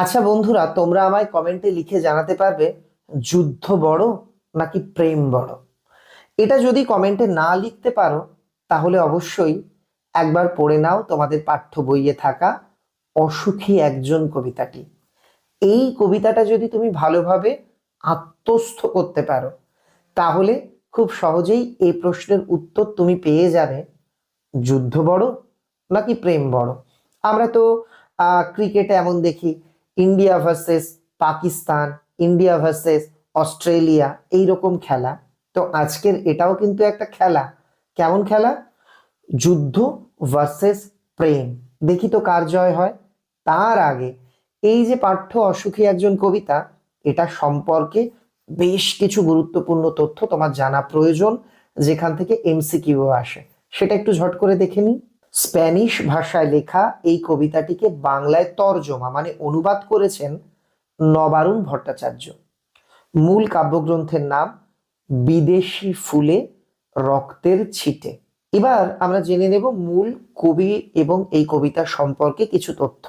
আচ্ছা বন্ধুরা, তোমরা আমায় কমেন্টে লিখে জানাতে পারবে, যুদ্ধ বড় নাকি প্রেম বড়? এটা যদি কমেন্টে না লিখতে পারো, তাহলে অবশ্যই একবার পড়ে নাও তোমাদের পাঠ্য বইয়ে থাকা অসুখী একজন কবিতাটি। এই কবিতাটা যদি তুমি ভালোভাবে আত্মস্থ করতে পারো, তাহলে খুব সহজেই এই প্রশ্নের উত্তর তুমি পেয়ে যাবে, যুদ্ধ বড় নাকি প্রেম বড়? আমরা তো ক্রিকেটে এমন দেখি India versus Pakistan, India versus Australia এই রকম খেলা। তো আজকের এটাও কিন্তু একটা খেলা। কেমন খেলা? যুদ্ধ ভার্সেস প্রেম। দেখি তো কার জয় হয়। তার আগে এই যে পাঠ্য অসুখী একজন কবিতা, এটা সম্পর্কে বেশ কিছু গুরুত্বপূর্ণ তথ্য তোমার জানা প্রয়োজন, যেখান থেকে এমসিকিউ আসে। সেটা একটু ঝট করে দেখে নিই। স্প্যানিশ ভাষায় লেখা এই কবিতাটিকে বাংলায় তর্জমা মানে অনুবাদ করেছেন নবারুণ ভট্টাচার্য। মূল কাব্যগ্রন্থের নাম, বিদেশি ফুলে রক্তের ছিটে। এবার আমরা জেনে নেব মূল কবি এবং এই কবিতা সম্পর্কে কিছু তথ্য।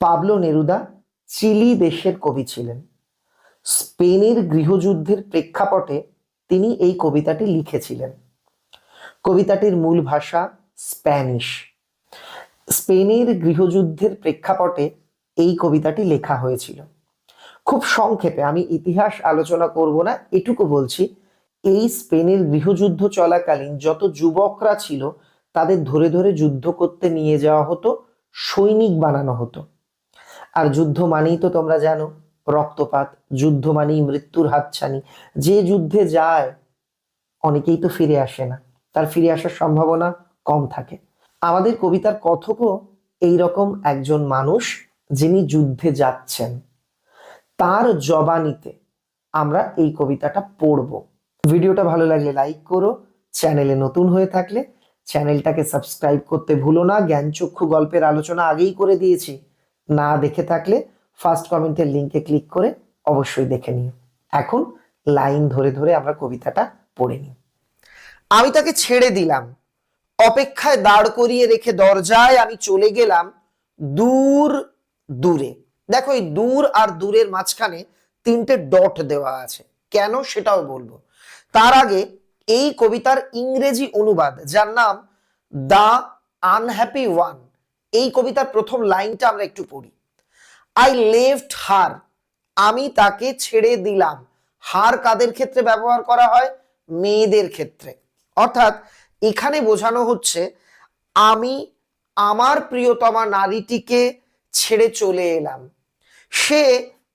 পাবলো নেরুদা চিলি দেশের কবি ছিলেন। স্পেনের গৃহযুদ্ধের প্রেক্ষাপটে তিনি এই কবিতাটি লিখেছিলেন। কবিতাটির মূল ভাষা স্প্যানিশ। স্পেনের গৃহযুদ্ধের প্রেক্ষাপটে এই কবিতাটি লেখা হয়েছিল। খুব সংক্ষেপে, আমি ইতিহাস আলোচনা করব না, এটুকু বলছি, এই স্পেনের গৃহযুদ্ধ চলাকালীন যত যুবকরা ছিল, তাদের ধরে ধরে যুদ্ধ করতে নিয়ে যাওয়া হতো, সৈনিক বানানো হতো। আর যুদ্ধ মানেই তো তোমরা জানো, রক্তপাত, যুদ্ধ মানেই মৃত্যুর হাতছানি। যে যুদ্ধে যায়, অনেকেই তো ফিরে আসে না। তার ফিরে আসার সম্ভাবনা কম থাকে। আমাদের কবিতার কথকও এইরকম একজন মানুষ যিনি যুদ্ধে যাচ্ছেন। তার জবানিতে আমরা এই কবিতাটা পড়ব। ভিডিওটা ভালো লাগলে লাইক করো, চ্যানেলে নতুন হয়ে থাকলে চ্যানেলটাকে সাবস্ক্রাইব করতে ভুলো না। জ্ঞানচক্ষু গল্পের আলোচনা আগেই করে দিয়েছি। না দেখে থাকলে ফার্স্ট কমেন্টের লিঙ্কে ক্লিক করে অবশ্যই দেখে নিও। এখন লাইন ধরে ধরে আমরা কবিতাটা পড়ে নিই। আমি তাকে ছেড়ে দিলাম। অপেক্ষায় দাঁড় করিয়ে রেখে দরজায় আমি চলে গেলাম দূর দূরে। দেখো এই দূর আর দূরের মাঝখানে তিনটে ডট দেওয়া আছে। কেন সেটাও বলব। তার আগে এই কবিতার ইংরেজি অনুবাদ, যার নাম দ্য আনহ্যাপি ওয়ান এই কবিতার প্রথম লাইনটা আমরা একটু পড়ি। আই লেফট হার আমি তাকে ছেড়ে দিলাম। হার কাদের ক্ষেত্রে ব্যবহার করা হয়? মেয়েদের ক্ষেত্রে। অর্থাৎ এখানে বোঝানো হচ্ছে আমি আমার প্রিয়তমা নারীটিকে ছেড়ে চলে এলাম। সে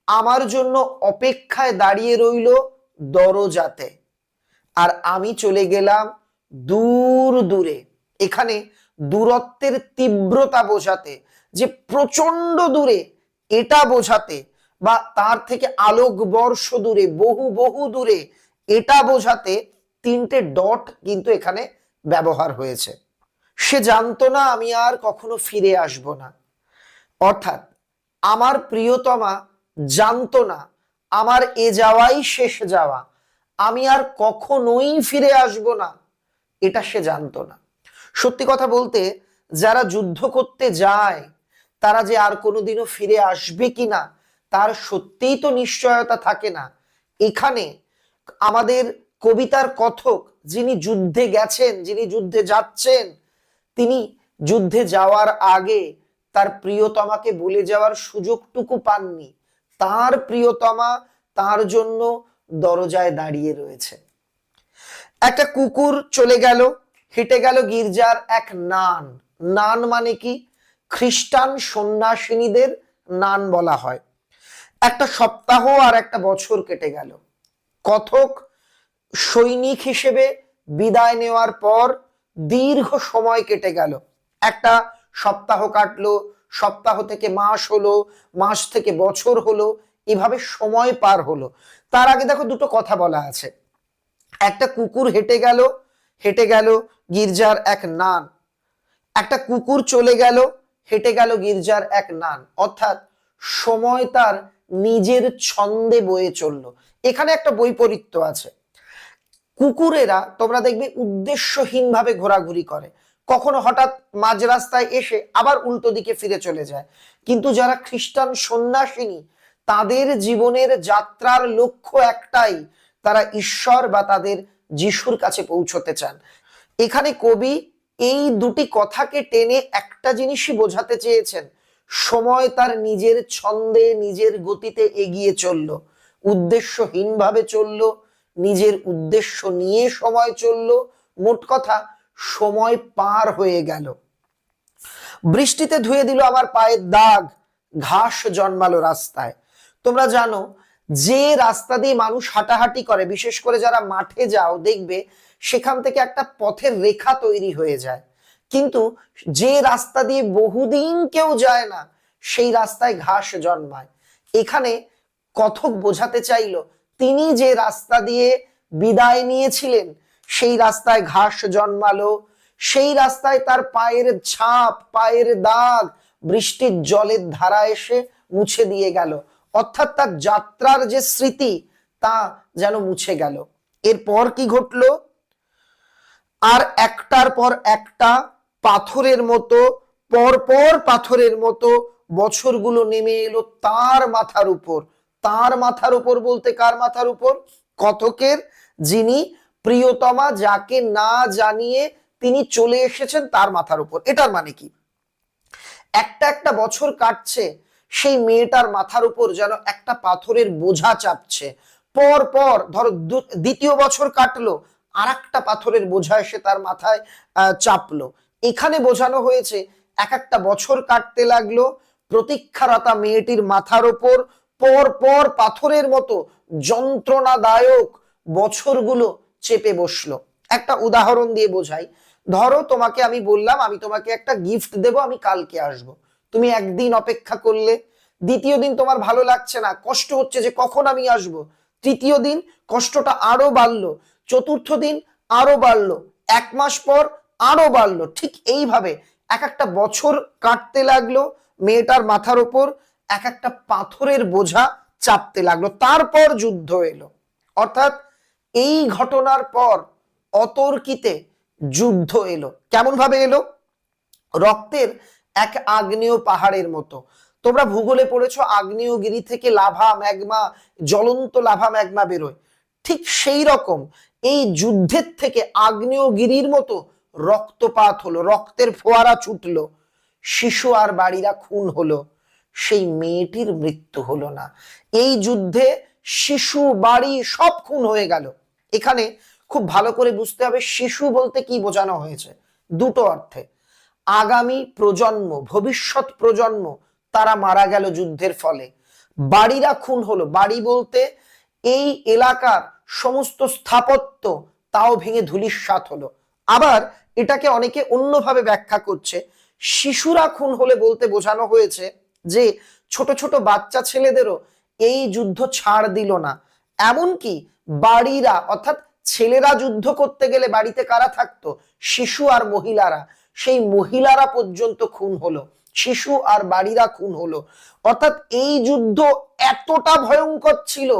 আমার জন্য অপেক্ষায় দাঁড়িয়ে রইল দরজাতে। আর আমি চলে গেলাম দূর দূরে। এখানে দূরত্বের তীব্রতা বোঝাতে, যে প্রচণ্ড দূরে এটা বোঝাতে বা তার থেকে আলোক বর্ষ দূরে, বহু বহু দূরে এটা বোঝাতে তিনটে ডট কিন্তু এখানে ব্যবহার হয়েছে। সে জানতো না আমি আর কখনো ফিরে আসব না। অর্থাৎ আমার প্রিয়তমা জানতো না আমার এ যাওয়াই শেষ যাওয়া, আমি আর কখনোই ফিরে আসব না, এটা সে জানতো না। সত্যি কথা বলতে যারা যুদ্ধ করতে যায়, তারা যে আর কোনোদিনও ফিরে আসবে কিনা তার সত্যিই তো নিশ্চয়তা থাকে না। এখানে আমাদের কবিতার কথক যিনি যুদ্ধে গেছেন, যিনি যুদ্ধে যাচ্ছেন, তিনি যুদ্ধে যাওয়ার আগে তার প্রিয়তমাকে বলে যাওয়ার সুযোগটুকু পাননি। তার প্রিয়তমা তার জন্য দরজায় দাঁড়িয়ে রয়েছে। একটা কুকুর চলে গেল, হেঁটে গেল গির্জার এক নান। নান মানে কি? খ্রিস্টান সন্ন্যাসিনীদের নান বলা হয়। একটা সপ্তাহ আর একটা বছর কেটে গেল। কথক সৈনিক হিসেবে বিদায় নেওয়ার পর দীর্ঘ সময় কেটে গেল। একটা সপ্তাহ কাটলো, সপ্তাহ থেকে মাস হলো, মাস থেকে বছর হলো, এভাবে সময় পার হলো। তার আগে দেখো দুটো কথা বলা আছে। একটা কুকুর হেঁটে গেল হেঁটে গেল গির্জার এক নান। একটা কুকুর চলে গেল, হেঁটে গেল গির্জার এক নান। অর্থাৎ সময় তার নিজের ছন্দে বয়ে চলল। এখানে একটা বৈপরীত্য আছে। কুকুরেরা তোমরা দেখবে উদ্দেশ্যহীনভাবে ঘোরাঘুরি করে। কখনো হঠাৎ মাঝ রাস্তায় এসে আবার উল্টো দিকে ফিরে চলে যায়। কিন্তু যারা খ্রিস্টান সন্ন্যাসিনী, তাদের জীবনের যাত্রার লক্ষ্য একটাই, তারা ঈশ্বর বা তাদের যিশুর কাছে পৌঁছতে চান। এখানে কবি এই দুটি কথাকে টেনে একটা জিনিসই বোঝাতে চেয়েছেন, সময় তার নিজের ছন্দে, নিজের গতিতে এগিয়ে চলল, উদ্দেশ্যহীনভাবে চলল নিজের উদ্দেশ্য নিয়ে সময় চলল। মোট কথা, সময় পার হয়ে গেল। বৃষ্টিতে ধুয়ে দিল আমার পায়ের দাগ, ঘাস জন্মালো রাস্তায়। তোমরা জানো, যে রাস্তা দিয়ে মানুষ হাঁটাহাঁটি করে, বিশেষ করে যারা মাঠে যাও, দেখবে সেখান থেকে একটা পথের রেখা তৈরি হয়ে যায়। কিন্তু যে রাস্তা দিয়ে বহুদিন কেউ যায় না, সেই রাস্তায় ঘাস জন্মায়। এখানে কথক বোঝাতে চাইল তিনি যে রাস্তা দিয়ে বিদায় নিয়েছিলেন, সেই রাস্তায় ঘাস জন্মালো, সেই রাস্তায় তার পায়ের ছাপ, পায়ের দাগ বৃষ্টির জলের ধারা এসে মুছে দিয়ে গেল। অর্থাৎ তার যাত্রার যে স্মৃতি, তা যেন মুছে গেল। এরপর কি ঘটলো? আর একটার পর একটা পাথরের মতো, পরপর পাথরের মতো বছরগুলো নেমে এলো তার মাথার উপর। তার মাথার উপর বলতে কার মাথার উপর? কতকের? যিনি প্রিয়তমা, যাকে না জানিয়ে তিনি চলে এসেছেন তার মাথার উপর। এটার মানে কি? একটা একটা বছর কাটছে, সেই মেয়েটার মাথার উপর যেন একটা পাথরের বোঝা চাপছে। পর পর, ধরো দ্বিতীয় বছর কাটলো আর একটা পাথরের বোঝা এসে তার মাথায় চাপলো। এখানে বোঝানো হয়েছে, এক একটা বছর কাটতে লাগল, প্রতীক্ষারতা মেয়েটির মাথার ওপর পর পর পাথরের মতো যন্ত্রণাদায়ক বছরগুলো চেপে বসল। একটা উদাহরণ দিয়ে বোঝাই। ধরো তোমাকে আমি বললাম, আমি তোমাকে একটা গিফট দেব, আমি কালকে আসব। তুমি একদিন অপেক্ষা করলে, দ্বিতীয় দিন তোমার ভালো লাগছে না, কষ্ট হচ্ছে যে কখন আমি আসব। তৃতীয় দিন কষ্টটা আরও বাড়লো, চতুর্থ দিন আরও বাড়লো, এক মাস পর আরও বাড়লো। ঠিক এইভাবে এক একটা বছর কাটতে লাগল মেয়েটার মাথার ওপর এক একটা পাথরের বোঝা চাপতে লাগল। তারপর যুদ্ধ এলো। অর্থাৎ এই ঘটনার পর অতর্কিতে যুদ্ধ এলো। কেমন ভাবে এলো? রক্তের এক আগ্নেয় পাহাড়ের মতো। তোমরা ভূগোলে পড়েছো, আগ্নেয়গিরি থেকে লাভা, ম্যাগমা, জ্বলন্ত লাভা, ম্যাগমা বেরোয়। ঠিক সেই রকম এই যুদ্ধের থেকে আগ্নেয়গিরির মতো রক্তপাত হলো, রক্তের ফোয়ারা ছুটলো, শিশু আর বাড়িরা খুন হলো। সেই মেয়েটির মৃত্যু হলো না। এই যুদ্ধে শিশু, বাড়ি সব খুন হয়ে গেল। এখানে খুব ভালো করে বুঝতে হবে শিশু বলতে কি বোঝানো হয়েছে। দুটো অর্থে, আগামী প্রজন্ম, ভবিষ্যৎ প্রজন্ম, তারা মারা গেল যুদ্ধের ফলে। বাড়িরা খুন হলো। বাড়ি বলতে এই এলাকার সমস্ত স্থাপত্য, তাও ভেঙে ধুলিস্বাত হলো। আবার এটাকে অনেকে অন্যভাবে ব্যাখ্যা করছে, শিশুরা খুন হলে বলতে বোঝানো হয়েছে যে ছোট ছোট বাচ্চা ছেলেদেরও এই যুদ্ধ ছাড় দিল না। এমনকি বাড়িরা, অর্থাৎ ছেলেরা যুদ্ধ করতে গেলে বাড়িতে কারা থাকতো? শিশু আর মহিলারা। সেই মহিলারা পর্যন্ত খুন হলো, শিশু আর বাড়িরা খুন হলো। অর্থাৎ এই যুদ্ধ এতটা ভয়ঙ্কর ছিল,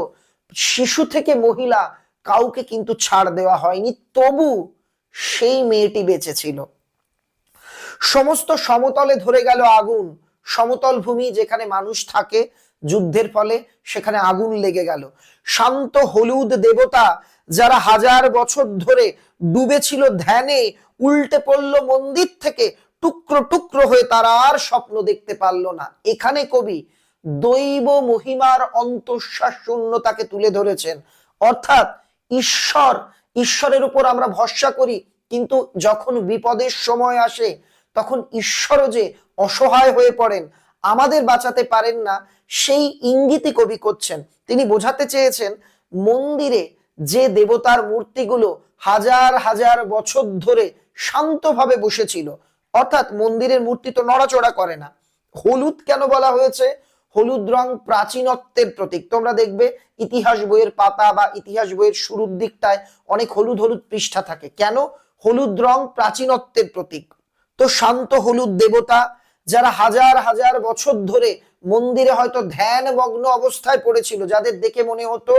শিশু থেকে মহিলা কাউকে কিন্তু ছাড় দেওয়া হয়নি, তবু সেই মেয়েটি বেঁচে ছিল। সমস্ত সমতলে ধরে গেল আগুন। সমতল ভূমি যেখানে মানুষ থাকে যুদ্ধের ফলে, সেখানে আগুন লেগে গেল। শান্ত হলুদ দেবতা যারা হাজার বছর ধরে ডুবেছিল ধ্যানে, উল্টে পড়ল মন্দির থেকে, টুকরো টুকরো হয়ে তারা আর স্বপ্ন দেখতে পারল না। এখানে কবি দৈব মহিমার অন্তঃশ্বাস শূন্যতাকে তুলে ধরেছেন। অর্থাৎ ঈশ্বর, ঈশ্বরের উপর আমরা ভরসা করি, কিন্তু যখন বিপদের সময় আসে, তখন ঈশ্বরও যে অসহায় হয়ে পড়েন, আমাদের বাঁচাতে পারেন না, সেই ইঙ্গিতই কবি করছেন। তিনি বোঝাতে চেয়েছেন, মন্দিরে যে দেবতার মূর্তিগুলো হাজার হাজার বছর ধরে শান্তভাবে বসেছিল, অর্থাৎ মন্দিরের মূর্তি তো নড়াচড়া করে না। হলুদ কেন বলা হয়েছে? হলুদ রং প্রাচীনত্বের প্রতীক। তোমরা দেখবে, ইতিহাস বইয়ের পাতা বা ইতিহাস বইয়ের শুরুর দিকটায় অনেক হলুদ হলুদ পৃষ্ঠা থাকে। কেন? হলুদ রং প্রাচীনত্বের প্রতীক। তো শান্ত হলুদ দেবতা যারা হাজার হাজার বছর ধরে মন্দিরে হয়তো ধ্যান মগ্ন অবস্থায় পড়েছিল, যাদের দেখে মনে হতো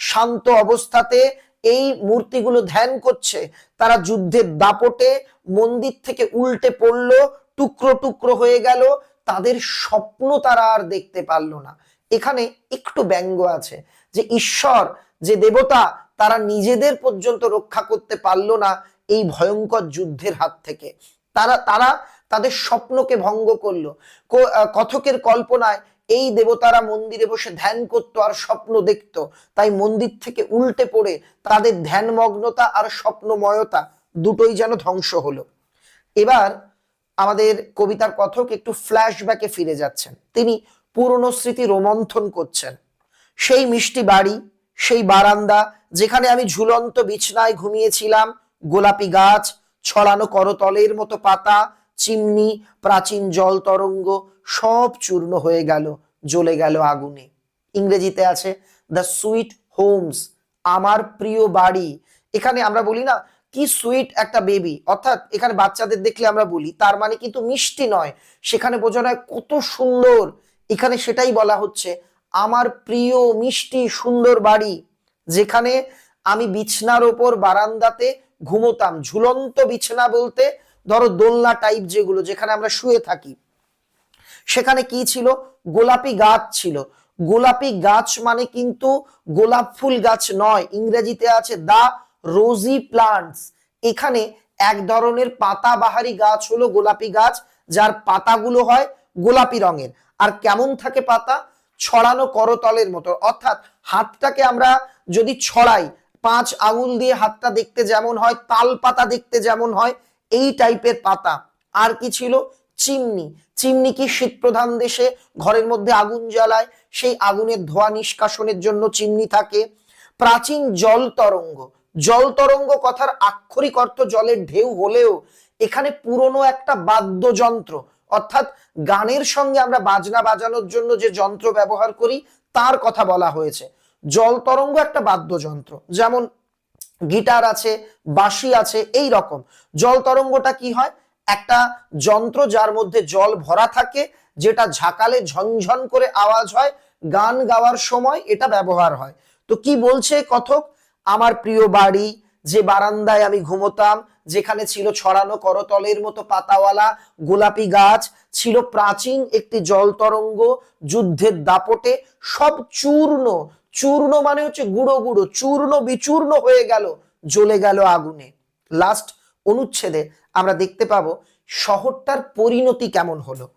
শান্ত অবস্থাতে এই মূর্তিগুলো ধ্যান করছে, তারা যুদ্ধের দাপটে মন্দির থেকে উল্টে পড়ল, টুকরো টুকরো হয়ে গেল, তাদের স্বপ্ন তারা আর দেখতে পারল না। এখানে একটু ব্যঙ্গ আছে যে ঈশ্বর, যে দেবতা, তারা নিজেদের পর্যন্ত রক্ষা করতে পারল না এই ভয়ঙ্কর যুদ্ধের হাত থেকে। তারা তারা তাদের স্বপ্নকে ভঙ্গ করল। কথকের কল্পনায় এই দেবতারা মন্দিরে বসে ধ্যান করতো আর স্বপ্ন দেখতো। তাই মন্দির থেকে উল্টে পড়ে তাদের ধ্যানমগ্নতা আর স্বপ্নময়তা দুটোই যেন ধ্বংস হলো। এবার আমাদের কবিতার কথক একটু ফ্ল্যাশব্যাকে ফিরে যাচ্ছেন। তিনি পুরনো স্মৃতি রোমন্থন করছেন। সেই মিষ্টি বাড়ি, সেই বারান্দা, যেখানে আমি ঝুলন্ত বিছনায় ঘুমিয়েছিলাম, গোলাপি গাছ, ছড়ানো করতলের মতো পাতা চিমনি, প্রাচীন জল তরঙ্গ সব চূর্ণ হয়ে গেল, জ্বলে গেল আগুনে। ইংরেজিতে আছে দ্য সুইট হোমস আমার প্রিয় বাড়ি এখানে আমরা বলি না, কি সুইট একটা বেবি অর্থাৎ এখানে বাচ্চাদের দেখলে আমরা বলি, তার মানে কিন্তু মিষ্টি নয়। সেখানে বোঝানো হয় কত সুন্দর। এখানে সেটাই বলা হচ্ছে, আমার প্রিয় মিষ্টি সুন্দর বাড়ি যেখানে আমি বিছনার ওপর বারান্দাতে ঘুমোতাম। ঝুলন্ত বিছানা বলতে ধরো দোলনা টাইপ যেগুলো, যেখানে আমরা শুয়ে থাকি, সেখানে কি ছিল? গোলাপি গাছ ছিল। গোলাপি গাছ মানে কিন্তু গোলাপ ফুল গাছ নয়, ইংরেজিতে আছে দা রোজি প্লান্টস। এখানে এক ধরনের পাতাবাহারি গাছ হলো গোলাপি গাছ, যার পাতাগুলো হয় গোলাপি রঙের। আর কেমন থাকে পাতা? ছড়ানো করতলের মতো। অর্থাৎ হাতটাকে আমরা যদি ছড়াই, পাঁচ আঙুল দিয়ে হাতটা দেখতে যেমন হয়, তাল পাতা দেখতে যেমন হয় এই টাইপের পাতা। আর কি ছিল? চিমনি। চিমনি কি শীত প্রধান দেশে? ঘরের মধ্যে আগুন জ্বালায়। সেই আগুনের ধোঁয়া নিষ্কাশনের জন্য চিমনি থাকে। প্রাচীন জল তরঙ্গ। জল তরঙ্গ কথার আক্ষরিক অর্থ জলের ঢেউ হলেও এখানে পুরনো একটা বাদ্যযন্ত্র। অর্থাৎ গানের সঙ্গে আমরা বাজনা বাজানোর জন্য যে যন্ত্র ব্যবহার করি, তার কথা বলা হয়েছে। জল তরঙ্গ একটা বাদ্যযন্ত্র। যেমন গিটার আছে, বাঁশি আছে, এই রকম। জল তরঙ্গটা কি হয়? একটা যন্ত্র যার মধ্যে জল ভরা থাকে, যেটা ঝাঁকালে ঝনঝন করে আওয়াজ হয়, গান গাওয়ার সময় এটা ব্যবহার হয়। তো কি বলছে কথক? আমার প্রিয় বাড়ি, যে বারান্দায় আমি ঘুমোতাম, যেখানে ছিল ছড়ানো করতলের মতো পাতাওয়ালা, গোলাপি গাছ, ছিল প্রাচীন একটি জল তরঙ্গ, যুদ্ধের দাপটে সব চূর্ণ চূর্ণ মানে হচ্ছে গুঁড়ো গুঁড়ো, চূর্ণ বিচূর্ণ হয়ে গেল, জ্বলে গেল আগুনে। লাস্ট অনুচ্ছেদে আমরা দেখতে পাবো শহরটার পরিণতি কেমন হলো।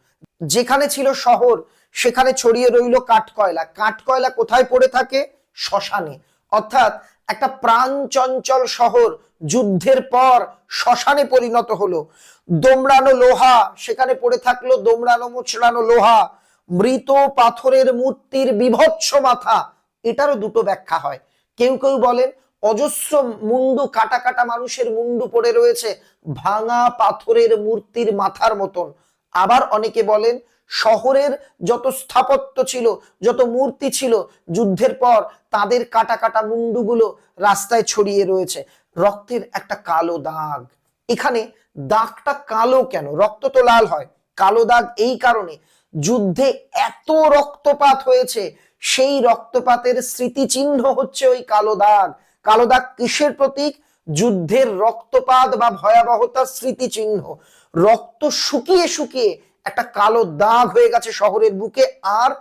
যেখানে ছিল শহর, সেখানে ছড়িয়ে রইল কাঠকয়লা। কাঠকয়লা কোথায় পড়ে থাকে? শ্মশানে। অর্থাৎ একটা প্রাণ চঞ্চল শহর, যুদ্ধের পর শ্মশানে পরিণত হলো। দোমড়ানো লোহা, সেখানে পড়ে থাকল দোমড়ানো, মোচড়ানো লোহা। মৃত পাথরের মূর্তির বিভৎস মাথা। এটারও দুটো ব্যাখ্যা হয়। কেউ কেউ বলেন, অজস্র মুন্ডু কাটা কাটা মানুষের মুন্ডু পড়ে রয়েছে, ভাঙা পাথরের মূর্তির মাথার মতন। আবার অনেকে বলেন, শহরের যত স্থাপত্য ছিল, যত মূর্তি ছিল, যুদ্ধের পর তাদের কাটা কাটা মুন্ডুগুলো রাস্তায় ছড়িয়ে রয়েছে। রক্তের একটা কালো দাগ। এখানে দাগটা কালো কেন? রক্ত তো লাল হয়। কালো দাগ এই কারণে যুদ্ধে এত রক্তপাত হয়েছে, সেই রক্তপাতের স্মৃতিচিহ্ন হচ্ছে ওই কালো দাগ। কালো দাগ কিসের প্রতীক? যুদ্ধের রক্তপাত বা ভয়াবহতার স্মৃতিচিহ্ন। রক্ত শুকিয়ে শুকিয়ে একটা কালো দাগ হয়ে গেছে শহরের বুকে, আর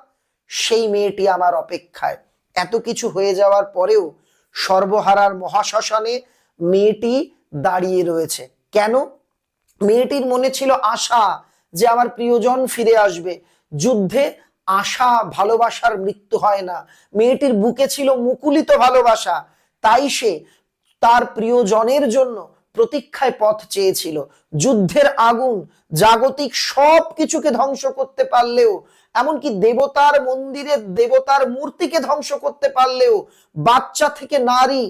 সেই মেয়েটি আমার অপেক্ষায়। এত কিছু হয়ে যাওয়ার পরেও সর্বহারার মহাশ্মশানে মেয়েটি দাঁড়িয়ে রয়েছে। কেন? মেয়েটির মনে ছিল আশা যে আমার প্রিয়জন ফিরে আসবে। যুদ্ধে আশা, ভালোবাসার মৃত্যু হয় না। মেয়েটির বুকে ছিল মুকুলিত ভালোবাসা। তাই সে তার প্রিয়জনের জন্য প্রতীক্ষায় পথ চেয়েছিল। যুদ্ধের আগুন, জাগতিক সব কিছুকে ধ্বংস করতে পারলেও, এমনকি দেবতার মন্দিরের দেবতার মূর্তিকে ধ্বংস করতে পারলেও, বাচ্চা থেকে নারী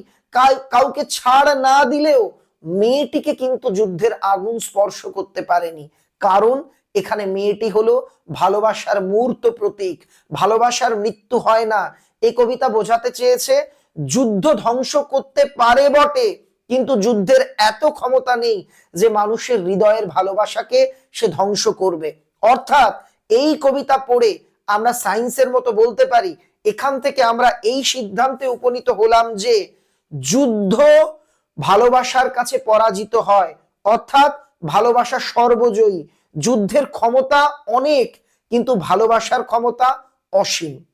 কাউকে ছাড় না দিলেও, মেয়েটিকে কিন্তু যুদ্ধের আগুন স্পর্শ করতে পারেনি। কারণ এখানে মেয়েটি হলো ভালোবাসার মূর্ত প্রতীক। ভালোবাসার মৃত্যু হয় না। এই কবিতা বোঝাতে চেয়েছে, যুদ্ধ ধ্বংস করতে পারে বটে, কিন্তু যুদ্ধের এত ক্ষমতা নেই যে মানুষের হৃদয়ের ভালোবাসাকে সে ধ্বংস করবে। অর্থাৎ এই কবিতা পড়ে আমরা সায়েন্সের মতো বলতে পারি, এখান থেকে আমরা এই সিদ্ধান্তে উপনীত হলাম যে যুদ্ধ ভালোবাসার কাছে পরাজিত হয়। অর্থাৎ ভালোবাসা সর্বজয়ী। যুদ্ধের ক্ষমতা অনেক, কিন্তু ভালোবাসার ক্ষমতা অসীম।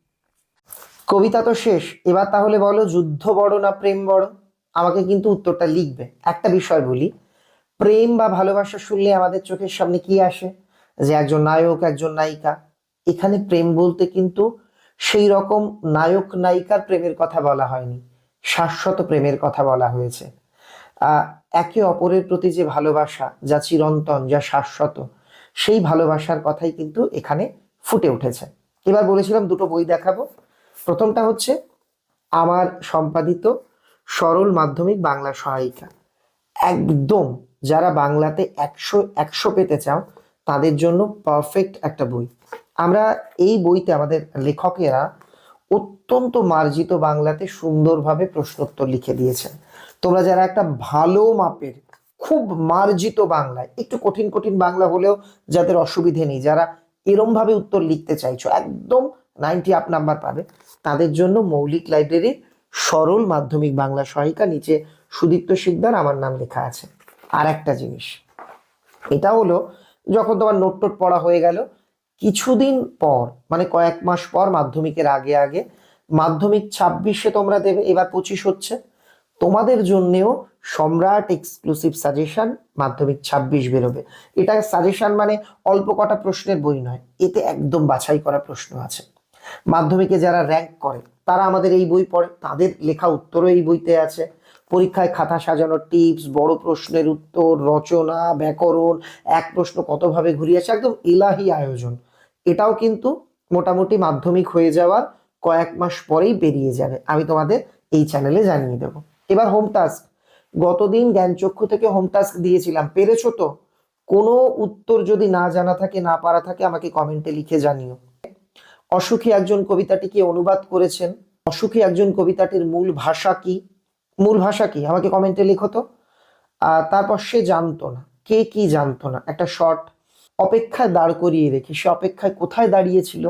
কবিতা তো শেষ। এবার তাহলে বলো, যুদ্ধ বড় না প্রেম বড়? আমাকে কিন্তু উত্তরটা লিখবে। একটা বিষয় বলি। প্রেম বা ভালোবাসা শুনলে আমাদের চোখের সামনে কি আসে? যে একজন নায়ক, একজন নায়িকা। এখানে প্রেম বলতে কিন্তু সেই রকম নায়ক নায়িকার প্রেমের কথা বলা হয়নি। শাশ্বত প্রেমের কথা বলা হয়েছে। একে অপরের প্রতি যে ভালোবাসা, যা চিরন্তন, যা শাশ্বত, সেই ভালোবাসার কথাই কিন্তু এখানে ফুটে উঠেছে। এবার বলেছিলাম দুটো বই দেখাবো। প্রথমটা হচ্ছে আমার সম্পাদিত সরল মাধ্যমিক বাংলা সহায়িকা। একদম যারা বাংলাতে একশো একশো পেতে চাও, তাদের জন্য পারফেক্ট একটা বই। আমরা এই বইতে আমাদের লেখকেরা অত্যন্ত মার্জিত বাংলাতে সুন্দরভাবে প্রশ্নোত্তর লিখে দিয়েছেন। তোমরা যারা একটা ভালো মাপের, খুব মার্জিত বাংলায় একটু কঠিন কঠিন বাংলা হলেও যাদের অসুবিধে নেই, যারা এরম ভাবে উত্তর লিখতে চাইছো, একদম নাইনটি আপ নাম্বার পাবে, তাদের জন্য মৌলিক লাইব্রেরির সরল মাধ্যমিক বাংলা সহায়িকা, নিচে সুদীপ্ত শিকদার, আমার নাম লেখা আছে। আর একটা জিনিস, এটা হলো যখন তোমার নোট টোট পড়া হয়ে গেল, কিছুদিন পর মানে কয়েক মাস পর, মাধ্যমিকের আগে আগে, মাধ্যমিক ছাব্বিশে তোমরা দেবে, এবার পঁচিশ হচ্ছে। তোমাদের জন্যেও সম্রাট এক্সক্লুসিভ সাজেশন মাধ্যমিক ছাব্বিশ বেরোবে। এটা সাজেশন মানে অল্প কটা প্রশ্নের বই নয়, এতে একদম বাছাই করা প্রশ্ন আছে। মাধ্যমিকে যারা র্যাঙ্ক করে, তারা আমাদের এই বই পড়ে, তাদের লেখা উত্তরও এই বইতে আছে। পরীক্ষায় খাতা সাজানোর টিপস বড় প্রশ্নের উত্তর, রচনা, ব্যাকরণ, এক প্রশ্ন কতভাবে ঘুরিয়েছে একদম ইলাহি আয়োজন। এটাও কিন্তু মোটামুটি মাধ্যমিক হয়ে যাওয়ার কয়েক মাস পরেই বেরিয়ে যাবে। আমি তোমাদের এই চ্যানেলে জানিয়ে দেবো। এবার হোম টাস্ক গতদিন জ্ঞানচক্ষু থেকে হোম টাস্ক দিয়েছিলাম। পেরেছ তো? কোনো উত্তর যদি না জানা থাকে, না পারা থাকে, আমাকে কমেন্টে লিখে জানিও। অসুখী একজন কবিতাটিকে অনুবাদ করেছেন। অসুখী একজন কবিতাটির মূল ভাষা কি? মূল ভাষা কি? আমাকে কমেন্টে লিখো তো। তারপর সে জানতো না। কে কি জানতো না? একটা শর্ট অপেক্ষায় দাঁড় করিয়ে রেখে সে অপেক্ষায় কোথায় দাঁড়িয়েছিল?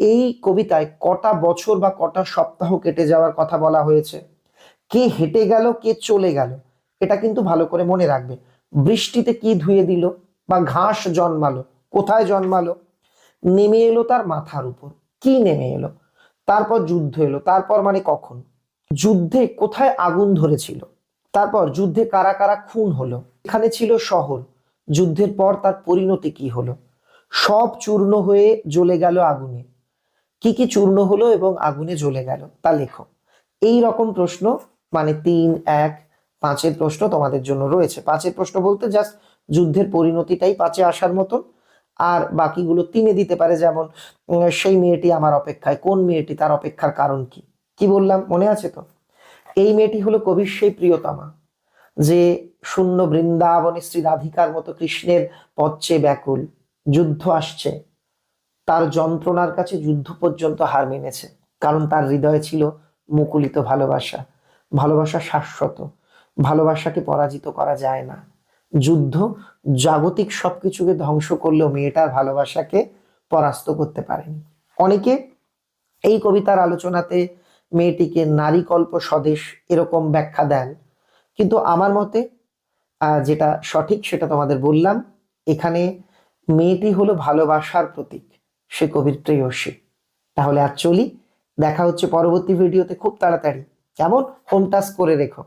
এই কবিতায় কটা বছর বা কটা সপ্তাহ কেটে যাওয়ার কথা বলা হয়েছে। কে হেঁটে গেল, কে চলে গেল, এটা কিন্তু ভালো করে মনে রাখবে। বৃষ্টিতে কি ধুয়ে দিল বা ঘাস জন্মালো, কোথায় জন্মালো? নেমে এলো তার মাথার উপর। কি নেমে এলো? তারপর যুদ্ধ এলো। তারপর মানে কখন? যুদ্ধে কোথায় আগুন ধরেছিল? তারপর যুদ্ধে কারা কারা খুন হলো? এখানে ছিল শহর। যুদ্ধের পর তার পরিণতি কি হলো? সব চূর্ণ হয়ে জ্বলে গেল আগুনে। কি কি চূর্ণ হলো এবং আগুনে জ্বলে গেল? তা লেখো। এই রকম প্রশ্ন মানে তিন, এক, পাঁচের প্রশ্ন তোমাদের জন্য রয়েছে। পাঁচের প্রশ্ন বলতে জাস্ট যুদ্ধের পরিণতিটাই পাঁচে আসার মতন। আর বাকিগুলো তিনে দিতে পারে, যেমন সেই মেয়েটি আমার অপেক্ষায়, কোন মেয়েটি, তার অপেক্ষার কারণ কি? কি বললাম? মনে আছে তো? এই মেয়েটি হলো কবির সেই প্রিয়তমা, যে শূন্য বৃন্দাবনে শ্রী রাধিকার মতো কৃষ্ণের পথে ব্যাকুল। যুদ্ধ আসছে। তার যন্ত্রণার কাছে যুদ্ধ পর্যন্ত হার মেনেছে। কারণ তার হৃদয়ে ছিল মুকুলিত ভালোবাসা। ভালোবাসা শাশ্বত। ভালোবাসাকে পরাজিত করা যায় না। যুদ্ধ জাগতিক সবকিছুকে ধ্বংস করলেও মেয়েটার ভালোবাসাকে পরাস্ত করতে পারেনি। অনেকে এই কবিতার আলোচনাতে মেয়েটিকে নারীকল্প স্বদেশ এরকম ব্যাখ্যা দেন। কিন্তু আমার মতে যেটা সঠিক সেটা তোমাদের বললাম, এখানে মেয়েটি হলো ভালোবাসার প্রতীক, সে কবির প্রেয়সী। তাহলে আর চলি, দেখা হচ্ছে পরবর্তী ভিডিওতে খুব তাড়াতাড়ি। কেমন? হোম টাস্ক করে রেখো।